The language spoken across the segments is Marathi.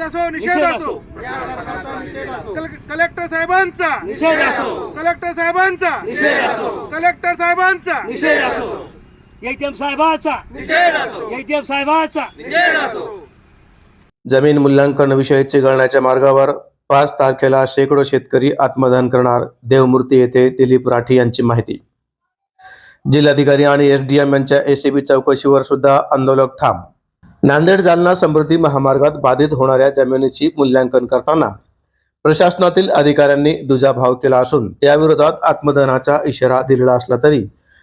असो निषेध असो. कल- कलेक्टर साहेबांचा. निषेध असो. कलेक्टर साहेबांचा. निषेध असो. कलेक्टर साहेबांचा. निषेध असो. एटीएम साहेबाचा. एटीएम साहेबाचा. जमीन मूल्यांकन विषय चिघळण्याच्या मार्गावर पाच तारखेला शेकडो शेतकरी आत्मदान करणार देवमूर्ती येथे दिलीप राठी यांची माहिती. जिल्हाधिकारी आणि एसडीएम यांच्या एसीबी चौकशीवर सुद्धा आंदोलक ठाम नांदेड जालना समृद्धी महामार्गात बाधित होणाऱ्या जमिनीची मूल्यांकन करताना प्रशासनातील अधिकाऱ्यांनी दुजाभाव केला असून याविरोधात आत्मदहनाचा इशारा दिलेला असला तरी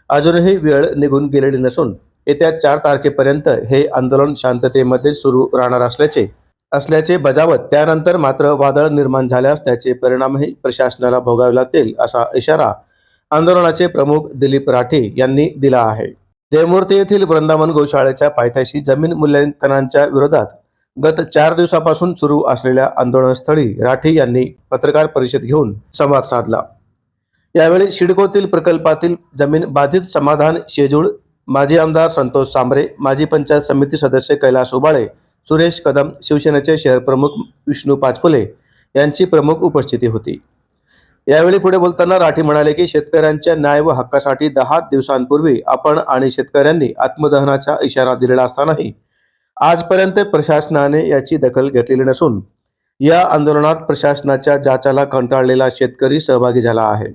अजूनही वेळ निघून गेलेली नसून येत्या चार तारखेपर्यंत हे आंदोलन शांततेमध्ये सुरू राहणार असल्याचे असल्याचे बजावत त्यानंतर मात्र वादळ निर्माण झाल्यास त्याचे परिणामही प्रशासनाला भोगावे लागतील असा इशारा आंदोलनाचे प्रमुख दिलीप राठे यांनी दिला आहे. देवमूर्ती येथील वृंदावन गोशाळेच्या पायथ्याशी जमीन मूल्यांकनांच्या विरोधात गत चार दिवसापासून सुरू असलेल्या आंदोलनस्थळी राठी यांनी पत्रकार परिषद घेऊन संवाद साधला. यावेळी शिडकोतील प्रकल्पातील जमीन बाधित समाधान शेजूळ माजी आमदार संतोष सांबरे माजी पंचायत समिती सदस्य कैलास उबाळे सुरेश कदम शिवसेनेचे शहर प्रमुख विष्णू पाचफुले यांची प्रमुख उपस्थिती होती. यावेळी पुढे बोलताना राठी म्हणाले की शेतकऱ्यांच्या न्याय व हक्कासाठी दहा दिवसांपूर्वी आपण आणि शेतकऱ्यांनी आत्मदहनाचा इशारा दिलेला असतानाही आजपर्यंत प्रशासनाने याची दखल घेतलेली नसून या आंदोलनात प्रशासनाच्या जाचाला कंटाळलेला शेतकरी सहभागी झाला आहे.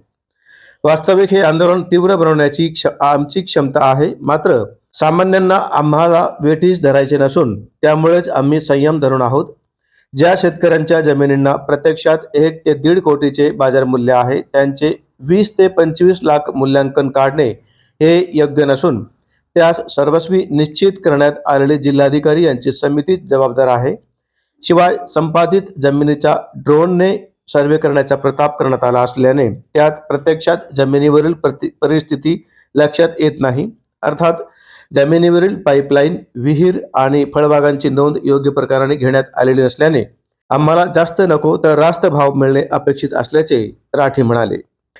वास्तविक हे आंदोलन तीव्र बनवण्याची क्ष आमची क्षमता आहे मात्र सामान्यांना आम्हाला वेठीस धरायचे नसून त्यामुळेच आम्ही संयम धरून आहोत ज्या शेतकऱ्यांच्या जमिनींना प्रत्यक्षात एक ते दीड कोटीचे बाजार मूल्य आहे त्यांचे वीस ते पंचवीस लाख मूल्यांकन काढणे हे योग्य नसून त्यास सर्वस्वी निश्चित करण्यात आलेली जिल्हाधिकारी यांची समिती जबाबदार आहे. शिवाय संपादित जमिनीचा ड्रोनने सर्वे करण्याचा प्रताप करण्यात आला असल्याने त्यात प्रत्यक्षात जमिनीवरील प्रति परिस्थिती लक्षात येत नाही. अर्थात जमिनीवरील पाईपलाईन विहीर आणि फळबागांची नोंद योग्य प्रकाराने घेण्यात आलेली नसल्याने आम्हाला जास्त नको तर रास्त भाव मिळणे अपेक्षित असल्याचे राठी म्हणाले.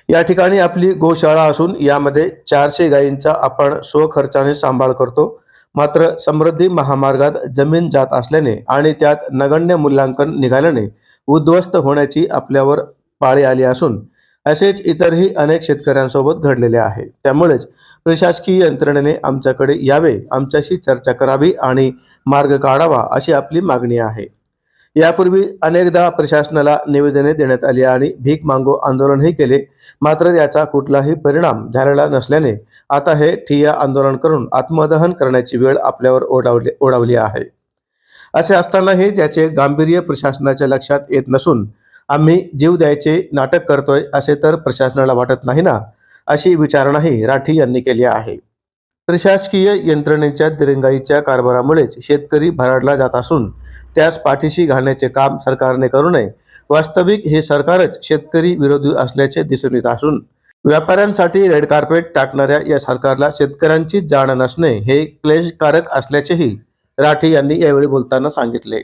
या ठिकाणी आपली गोशाळा असून यामध्ये चारशे गायींचा आपण स्वखर्चाने सांभाळ करतो. मात्र समृद्धी महामार्गात जमीन जात असल्याने आणि त्यात नगण्य मूल्यांकन निघाल्याने उद्ध्वस्त होण्याची आपल्यावर पाळी आली असून असेच इतरही अनेक शेतकऱ्यांसोबत घडलेले आहे. त्यामुळेच प्रशासकीय यंत्रणेने आमच्याकडे यावे आमच्याशी चर्चा करावी आणि मार्ग काढावा अशी आपली मागणी आहे. यापूर्वी अनेकदा प्रशासनाला निवेदने देण्यात आली आणि भीक मागो आंदोलनही केले. मात्र याचा कुठलाही परिणाम झालेला नसल्याने आता हे ठिय्या आंदोलन करून आत्मदहन करण्याची वेळ आपल्यावर ओढावली ओढावली आहे. असे असतानाही त्याचे गांभीर्य प्रशासनाच्या लक्षात येत नसून आम्ही जीव द्यायचे नाटक करतोय असे तर प्रशासनाला वाटत नाही ना? अशी विचारणाही राठी यांनी केली आहे. प्रशासकीय यंत्रणेच्या दिरंगाईच्या कारभारामुळेच शेतकरी भराडला जात असून त्यास पाठीशी घालण्याचे काम सरकारने करू नये. वास्तविक हे सरकारच शेतकरी विरोधी असल्याचे दिसून येत असून व्यापाऱ्यांसाठी रेड कार्पेट टाकणाऱ्या या सरकारला शेतकऱ्यांची जाण नसणे हे क्लेशकारक असल्याचेही राठी यांनी यावेळी बोलताना सांगितले.